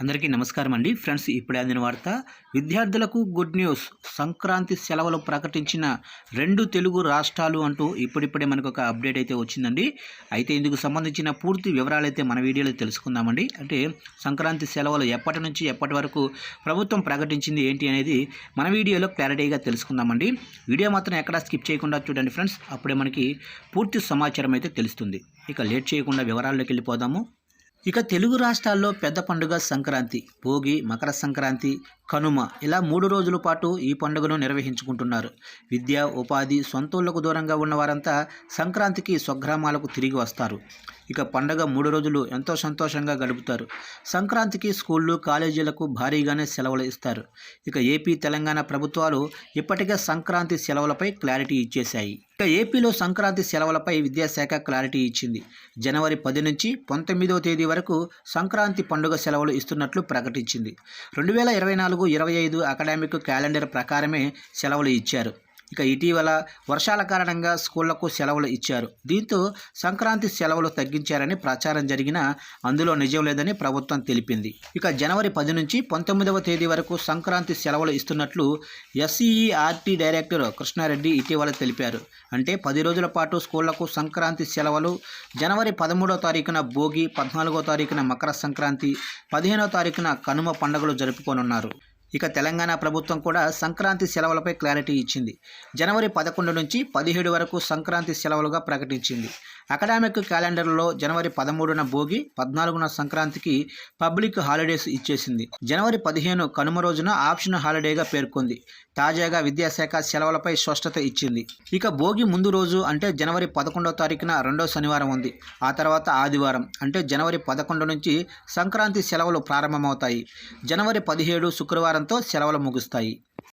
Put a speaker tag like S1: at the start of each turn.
S1: అందరికీ నమస్కారం అండి. ఫ్రెండ్స్ ఇప్పుడే అందిన వార్త విద్యార్థులకు గుడ్ న్యూస్. సంక్రాంతి సెలవులు ప్రకటించిన రెండు తెలుగు రాష్ట్రాలు అంటూ ఇప్పుడిప్పుడే మనకు ఒక అప్డేట్ అయితే వచ్చిందండి. అయితే ఇందుకు సంబంధించిన పూర్తి వివరాలు అయితే మన వీడియోలో తెలుసుకుందామండి. అంటే సంక్రాంతి సెలవులు ఎప్పటి నుంచి ఎప్పటి వరకు ప్రభుత్వం ప్రకటించింది ఏంటి అనేది మన వీడియోలో క్లారిటీగా తెలుసుకుందామండి. వీడియో మాత్రం ఎక్కడా స్కిప్ చేయకుండా చూడండి ఫ్రెండ్స్. అప్పుడే మనకి పూర్తి సమాచారం అయితే తెలుస్తుంది. ఇక లేట్ చేయకుండా వివరాల్లోకి వెళ్ళిపోదాము. ఇక తెలుగు రాష్ట్రాల్లో పెద్ద పండుగ సంక్రాంతి భోగి మకర సంక్రాంతి కనుమ ఇలా మూడు రోజుల పాటు ఈ పండుగను నిర్వహించుకుంటున్నారు. విద్య ఉపాధి సొంతూళ్ళకు దూరంగా ఉన్న వారంతా సంక్రాంతికి స్వగ్రామాలకు తిరిగి వస్తారు. ఇక పండగ మూడు రోజులు ఎంతో సంతోషంగా గడుపుతారు. సంక్రాంతికి స్కూళ్ళు కాలేజీలకు భారీగానే సెలవులు ఇస్తారు. ఇక ఏపీ తెలంగాణ ప్రభుత్వాలు ఇప్పటికే సంక్రాంతి సెలవులపై క్లారిటీ ఇచ్చేశాయి. ఇక ఏపీలో సంక్రాంతి సెలవులపై విద్యాశాఖ క్లారిటీ ఇచ్చింది. జనవరి పది నుంచి పంతొమ్మిదవ తేదీ వరకు సంక్రాంతి పండుగ సెలవులు ఇస్తున్నట్లు ప్రకటించింది. రెండు వేల ఇరవై నాలుగు ఇరవై ఐదు అకాడమిక్ క్యాలెండర్ ప్రకారమే సెలవులు ఇచ్చారు. ఇక ఇటీవల వర్షాల కారణంగా స్కూళ్ళకు సెలవులు ఇచ్చారు. దీంతో సంక్రాంతి సెలవులు తగ్గించారని ప్రచారం జరిగినా అందులో నిజం లేదని ప్రభుత్వం తెలిపింది. ఇక జనవరి పది నుంచి పంతొమ్మిదవ తేదీ వరకు సంక్రాంతి సెలవులు ఇస్తున్నట్లు ఎస్ఈఆర్టీ డైరెక్టర్ కృష్ణారెడ్డి ఇటీవల తెలిపారు. అంటే పది రోజుల పాటు స్కూళ్ళకు సంక్రాంతి సెలవులు జనవరి పదమూడవ తారీఖున భోగి పద్నాలుగో తారీఖున మకర సంక్రాంతి పదిహేనో తారీఖున కనుమ పండుగలు జరుపుకోనున్నారు. ఇక తెలంగాణ ప్రభుత్వం కూడా సంక్రాంతి సెలవులపై క్లారిటీ ఇచ్చింది. జనవరి పదకొండు నుంచి పదిహేడు వరకు సంక్రాంతి సెలవులుగా ప్రకటించింది. అకాడమిక్ క్యాలెండర్లో జనవరి పదమూడున భోగి పద్నాలుగున సంక్రాంతికి పబ్లిక్ హాలిడేస్ ఇచ్చేసింది. జనవరి పదిహేను కనుమ రోజున ఆప్షన్ హాలిడేగా పేర్కొంది. తాజాగా విద్యాశాఖ సెలవులపై స్పష్టత ఇచ్చింది. ఇక భోగి ముందు రోజు అంటే జనవరి పదకొండవ తారీఖున రెండో శనివారం ఉంది. ఆ తర్వాత ఆదివారం అంటే జనవరి పదకొండు నుంచి సంక్రాంతి సెలవులు ప్రారంభమవుతాయి. జనవరి పదిహేడు శుక్రవారం శుక్రవారంతో సెలవులు ముగుస్తాయి.